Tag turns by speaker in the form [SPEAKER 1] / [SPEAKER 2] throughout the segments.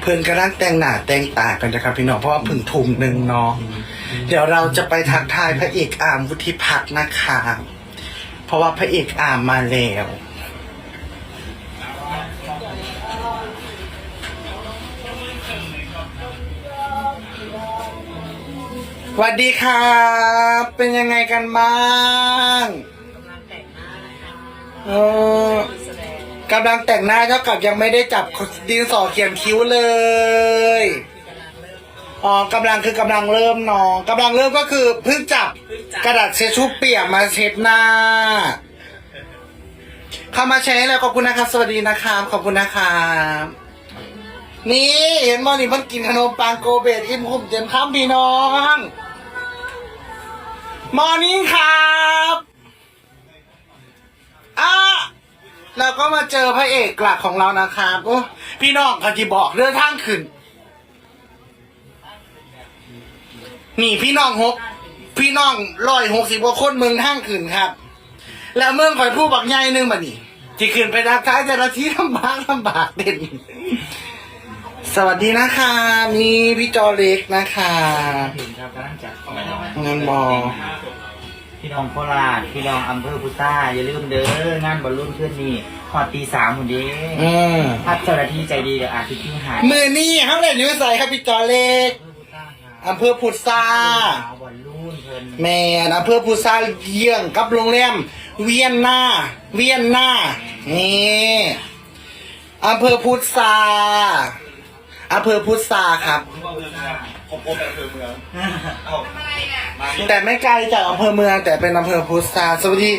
[SPEAKER 1] เพิ่นกำลังแต่งหน้าแต่งตากันนะครับพี่น้องเพราะว่าเพึ่งทุ่มหนึ่งเนาะเดี๋ยวเราจะไปทักทายพระเอกอามวุฒิพัฒน์นะคะเพราะว่าพระเอกอามมาแล้วสวัสดีครับ เป็นยังไงกันบ้างเออ กำลังแต่งหน้าเท่ากับยังไม่ได้จับดินสอเขียนคิ้วเลย อ๋อกำลังคือกำลังเริ่มเนอะกำลังเริ่มก็คือเพิ่งจับกระดาษเช็ดชูเปียกมาเช็ดหน้าเข้ามาแชร์แล้วขอบคุณนะครับสวัสดีนะครับขอบคุณนะครับนี่เห็นมอนี่มันกินขนมปังโกเบตอิ่มคุ้มเต็มข้ามพี่น้อง มอร์นิ่งครับ แล้วก็มาเจอพระเอกหลักของเรานะครับโอ้พี่น้องเขาที่บอกเรื่องทางขึ้น นี่พี่น้องหกพี่น้องร้อยหกสิบกว่าคนเมืองทางขึ้นครับ แล้วเมืองคอยผู้บักใหญ่หนึงมานี่ที่ขึ้นไปทักทายแต่ละที่ลำบากลำบากเด่นสวัสดีนะคะมีพี่จอเล็กนะคะ
[SPEAKER 2] ถึงครับกำลังจัด
[SPEAKER 1] เงินบอ
[SPEAKER 2] พี่น้องโคราชพี่น้องอำเภอพุทราอย่าลืมเด้องานบอลลูนขึ้นนี่พอดตีสามหุ่นดี
[SPEAKER 1] อืม
[SPEAKER 2] ถ้าเจ้าหน้าที่ใจดีเดี๋ยวอาจจะทิ้งหาย
[SPEAKER 1] มือนี่เขาเลยนิ้วใส่ครับพี่จอเล็ก
[SPEAKER 2] อำเภอพุทราครับ
[SPEAKER 1] อำเภอพุทรา
[SPEAKER 2] บอลลูนเพิ่น
[SPEAKER 1] แมนอำเภอพุทราเยี่ยงกับโรงแรมเวียนนาเวียนนานี่อำเภอพุทราอำเภอพุทราครับ แต่ไม่ไกลจากอำเภอเมืองแต่เป็นอำเภอพุทราสวัสดี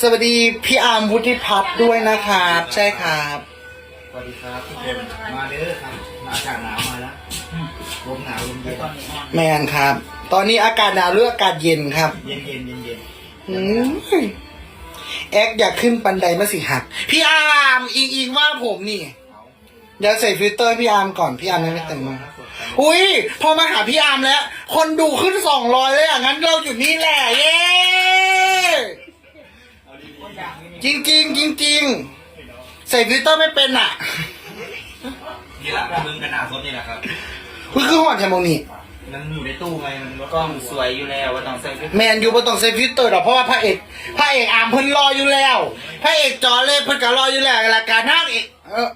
[SPEAKER 1] สวัสดีพี่อาร์มวุฒิพัฒน์ด้วยนะครับ ใช่ครับ
[SPEAKER 2] สวัสดีครับทุกคนมาเด้อครับอากาศหนาวมาแล้วลมหนาวลมเย็น
[SPEAKER 1] แมนครับ ตอนนี้อากาศหนาวหรืออากาศเย็นครับ
[SPEAKER 2] เย็นเย็นเย็นเย็น
[SPEAKER 1] อืมแอกอยากขึ้นบันไดมาสิหัก พี่อาร์มอิงอิงว่าผมนี่เดี๋ยวใส่ฟิลเตอร์พี่อาร์มก่อนพี่อาร์มยังไม่แต่งมา อุ้ยพอมาหาพี่อาร์มแล้ว คนดูขึ้นสองร้อยเลยอะงั้นเราอยู่นี่แหละเย้จริงจริงๆจริงๆใส่ฟิลเตอร์ไม่เป็นอะ
[SPEAKER 2] นี่แหละมึงกันหนาสดนี่แหละครับ
[SPEAKER 1] คือคือหอดแทมองนี่
[SPEAKER 2] มันอยู่ในตู้ไงมันกล้องสวยอยู่แล้วว่าต้องใส่ฟิลเตอร์
[SPEAKER 1] แมนอยู่บนต้องใส่ฟิลเตอร์หรอกเพราะว่าพระเอกพระเอกอาร์มเพิ่นรออยู่แล้วพระเอกจอเล่เพิ่นก็รออยู่แล้วรายการนั่งเอกเออ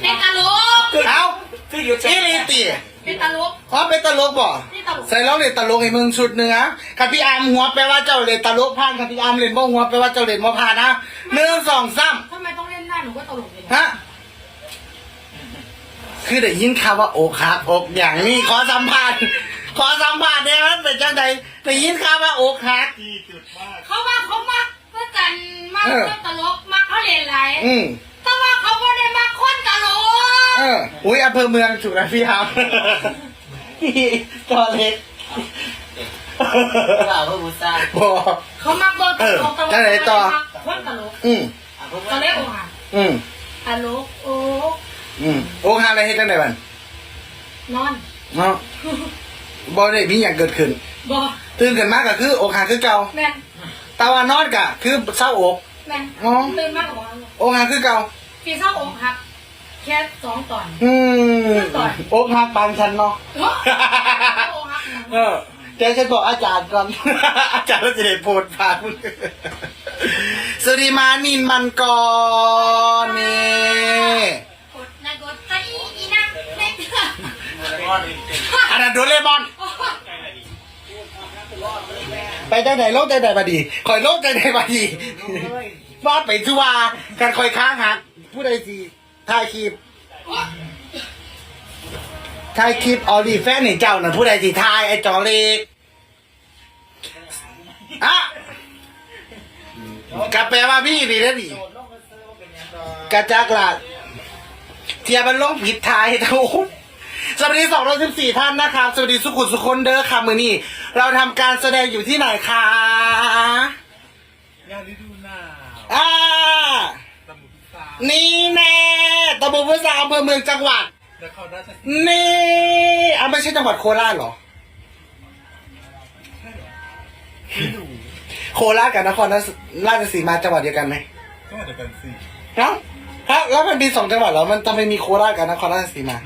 [SPEAKER 3] เป็นตลก
[SPEAKER 1] เอา
[SPEAKER 2] คืออยู่
[SPEAKER 1] อีลีตี
[SPEAKER 3] เป็นตลก
[SPEAKER 1] เพราะเป็นตลกบ่
[SPEAKER 3] นี่ตลก
[SPEAKER 1] ใส่แล้วเล่นตลกให้มึงชุดหนึ่งอะคันพี่อาร์มหัวแปลว่าเจ้าเล่นตลกพานคันพี่อาร์มเล่นบ่หัวแปลว่าเจ้าเล่นบ่พานนะหนึ่งสองสาม
[SPEAKER 3] ทำไมต้องเล่นหน้าหนูก็ตลกเลย
[SPEAKER 1] ฮะคือได้ยินข่าวว่าอกหักอกอย่างนี้ขอสัมภาษณ์ขอสัมภาษณ์ได้ไหมเป็นจังใดได้ยินข่าวว่าอกหัก
[SPEAKER 3] เขาว่าเขามักก็จันมาก
[SPEAKER 1] เออ
[SPEAKER 3] ก็ตลกมักเขาเล่นไร
[SPEAKER 1] อืม อกออุ้ยอำเภอเมืองถูกแล้วพี่ครับพี่จอเล็ก
[SPEAKER 2] เปล่าเพื่อพุทรา
[SPEAKER 1] บอก
[SPEAKER 3] เขามักเบอร์ตลกตลก
[SPEAKER 1] เออแล้วไหนต่อ
[SPEAKER 3] คนตลก
[SPEAKER 1] อืม
[SPEAKER 3] ตอนแรกโอ้ค่ะ
[SPEAKER 1] อืม
[SPEAKER 3] ตลกโอ้
[SPEAKER 1] อืมโอ้หาอะไรให้จังไดบัน
[SPEAKER 3] นอน
[SPEAKER 1] เนาะบอได้มีอย่างเกิดขึ้น
[SPEAKER 3] บอ
[SPEAKER 1] ตื่นกันมากก็คืออกหักคือเก่า
[SPEAKER 3] แม่น
[SPEAKER 1] ตาวันนอนกะคือเศร้าอก
[SPEAKER 3] แม่น
[SPEAKER 1] อ๋อ
[SPEAKER 3] ตื่นมากกว่า
[SPEAKER 1] อกหักคือเก่า
[SPEAKER 3] พี่เศร้าอกหัก แค่สองตอน
[SPEAKER 1] อืม
[SPEAKER 3] ต่อย
[SPEAKER 1] อกหักปานฉันเนาะ
[SPEAKER 3] เนาะอกหัก
[SPEAKER 1] เออเดี๋ยวฉันบอกอาจารย์ก่อน อาจารย์เราจะได้โพดผ่านสวัสดีมานินมันกรนี่
[SPEAKER 3] กดนะกดตะอีอีนะเล็ก
[SPEAKER 1] อันนั้นโดเรมอน ไปได้ไหนโลกได้ไหนมาดีคอยโลกได้ไหนมาดีว่าไปทัวร์กันคอยค้างหักผู้ใดสิ ถ่ายคลิปถ่ายคลิปออลีแฟนนี่เจ้าน่ะผู้ใดสิถ่ายไอ้จอเล็กอะกะแปลว่าพี่ดีนะดิกะจักละเทียบันลงผิดทายทุกสวัสดีสองร้อยสิบสี่ท่านนะครับ สวัสดีสุขุมสุคนเด้อค่ะมือนี้เราทำการแสดงอยู่ที่ไหนคะ
[SPEAKER 2] งานฤดูหนาว
[SPEAKER 1] อ่า
[SPEAKER 2] ตำบุพิซา
[SPEAKER 1] นี่แน่ตำ บลพุทราอำเภอเมืองจังหวัด
[SPEAKER 2] นครราชสี
[SPEAKER 1] นี่อะไม่ใช่จังหวัดโคราชเหรอโคราชกับนครราชสีมาจังหวัดเดียวกันไหม
[SPEAKER 2] จังหวัดเดียวกันสิ
[SPEAKER 1] เอ้าถ้าแล้วมันมีสองจังหวัดแล้วมันจะไม่มีโคราชกับนครราชสีมา